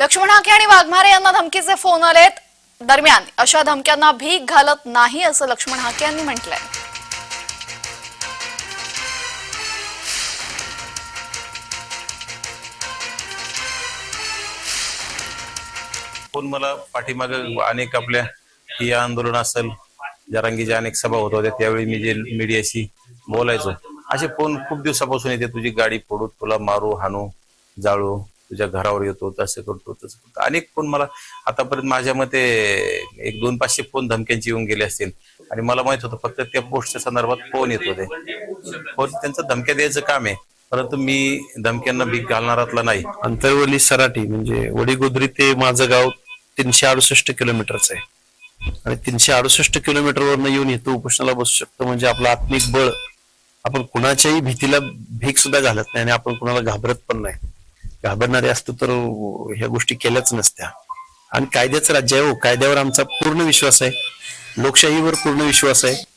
लक्ष्मण हाके आणि वाघमारे यांना धमकीचे फोन आलेत. दरम्यान अशा धमक्यांना भीक घालत नाही असं लक्ष्मण हाके यांनी म्हटलंय. फोन मला पाठीमाग अनेक आपल्या या आंदोलन असेल जरांगीच्या अनेक सभा होत होत्या त्यावेळी मी जे मीडियाशी बोलायचो. असे फोन खूप दिवसापासून येते तुझी गाडी फोडू तुला मारू हाणू जाळू. तुझ्या घरावर येतो तसं करतो तसं करतो. अनेक फोन मला आतापर्यंत माझ्या मते एक दोन पाचशे फोन धमक्यांचे येऊन गेले असतील. आणि मला माहीत होतं फक्त त्या पोस्टच्या संदर्भात फोन येत होते फोन त्यांचं धमक्या द्यायचं काम आहे. परंतु मी धमक्यांना भीक घालणारातला नाही. अंतरवली सराटी म्हणजे वडीगोद्री ते माझं गाव तीनशे अडुसष्ट किलोमीटरचं आहे. आणि तीनशे अडुसष्ट किलोमीटरवरनं येऊन इथं उपोषणाला बसू शकतो म्हणजे आपलं आत्मिक बळ आपण कुणाच्याही भीतीला भीक सुद्धा घालत नाही आणि आपण कुणाला घाबरत पण नाही. घाबरणारे असतो तर ह्या गोष्टी केल्याच नसत्या. आणि कायद्याचं राज्य आहे हो. कायद्यावर आमचा पूर्ण विश्वास आहे. लोकशाहीवर पूर्ण विश्वास आहे.